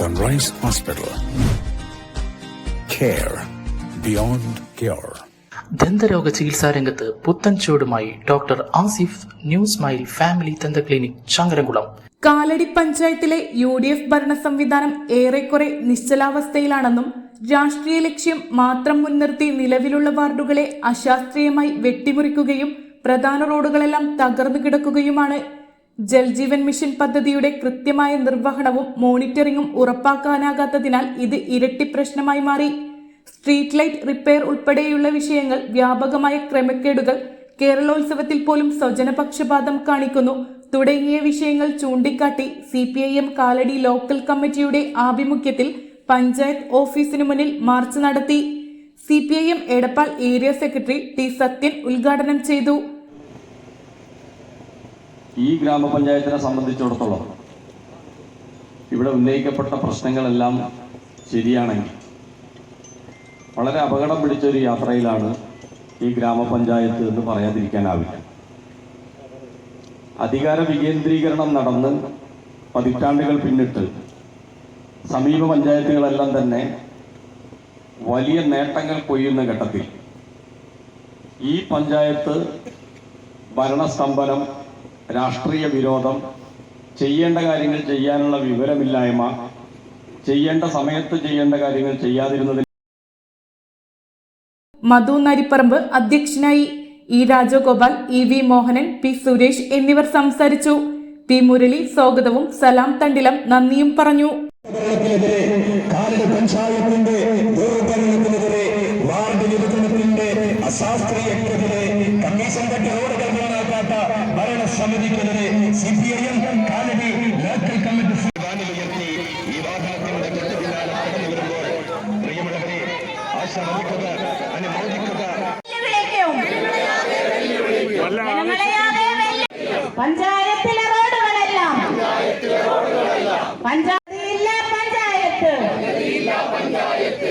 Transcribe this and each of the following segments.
Price Hospital. Care beyond cure. ദന്തരോഗ ചികിത്സാ രംഗത്ത് പുത്തൻ ചുവടുമായി doctor Asif new smile family ദന്ത ക്ലിനിക് ചങ്ങരംകുളം കാലടി പഞ്ചായത്തിലെ യു ഡി എഫ് ഭരണ സംവിധാനം ഏറെക്കുറെ നിശ്ചലാവസ്ഥയിലാണെന്നും രാഷ്ട്രീയ ലക്ഷ്യം മാത്രം മുൻനിർത്തി നിലവിലുള്ള വാർഡുകളെ അശാസ്ത്രീയമായി വെട്ടിമുറിക്കുകയും പ്രധാന റോഡുകളെല്ലാം തകർന്നു കിടക്കുകയുമാണ് ജൽജീവൻ മിഷൻ പദ്ധതിയുടെ കൃത്യമായ നിർവഹണവും മോണിറ്ററിംഗും ഉറപ്പാക്കാനാകാത്തതിനാൽ ഇത് ഇരട്ടി പ്രശ്നമായി മാറി. സ്ട്രീറ്റ് ലൈറ്റ് റിപ്പയർ ഉൾപ്പെടെയുള്ള വിഷയങ്ങൾ വ്യാപകമായ ക്രമക്കേടുകൾ കേരളോത്സവത്തിൽ പോലും സ്വജനപക്ഷപാതം കാണിക്കുന്നു. തുടങ്ങിയ വിഷയങ്ങൾ ചൂണ്ടിക്കാട്ടി C P I M Kalady local കമ്മിറ്റിയുടെ ആഭിമുഖ്യത്തിൽ പഞ്ചായത്ത് ഓഫീസിനു മുന്നിൽ മാർച്ച് നടത്തി. C P I M Edappal area secretary T Sathyan ഉദ്ഘാടനം ചെയ്തു. ഈ ഗ്രാമപഞ്ചായത്തിനെ സംബന്ധിച്ചിടത്തോളം ഇവിടെ ഉന്നയിക്കപ്പെട്ട പ്രശ്നങ്ങളെല്ലാം ശരിയാണെങ്കിൽ വളരെ അപകടം പിടിച്ചൊരു യാത്രയിലാണ് ഈ ഗ്രാമപഞ്ചായത്ത് എന്ന് പറയാതിരിക്കാനാവില്ല. അധികാര വികേന്ദ്രീകരണം നടന്ന് പതിറ്റാണ്ടുകൾ പിന്നിട്ട് സമീപ പഞ്ചായത്തുകളെല്ലാം തന്നെ വലിയ നേട്ടങ്ങൾ കൊയ്യുന്ന ഘട്ടത്തിൽ ഈ പഞ്ചായത്ത് ഭരണസ്തംഭനം രാഷ്ട്രീയ വിരോധം ചെയ്യേണ്ട കാര്യങ്ങൾ ചെയ്യാനുള്ള വിവരമില്ലായ്മ ചെയ്യേണ്ട സമയത്ത് ചെയ്യേണ്ട കാര്യങ്ങൾ ചെയ്യാതിരുന്നതിൽ മധു നരിപ്പറമ്പ് അധ്യക്ഷനായി E Rajagopal E V Mohanan P Suresh എന്നിവർ സംസാരിച്ചു. പി മുരളി സ്വാഗതവും സലാം തണ്ടിലം നന്ദിയും പറഞ്ഞു. അശാസ്ത്രീയക്കെതിരെ കമ്മീഷൻ കെട്ടി റോഡുകൾ നന്നാക്കാത്ത ഭരണസമിതിക്കെതിരെ C P I M Kalady local committee ഉയർത്തി ഈ പിന്നാലെ കടന്നു വരുമ്പോൾ പ്രിയമുള്ളവരെ ആശ്രമിക്കുക അനുമോദിക്കുക പഞ്ചായത്തിലെ റോഡുകളെല്ലാം പഞ്ചായത്തില്ല panchayat പദ്ധതിയില്ല panchayat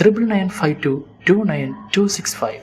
triple nine five two two nine two six five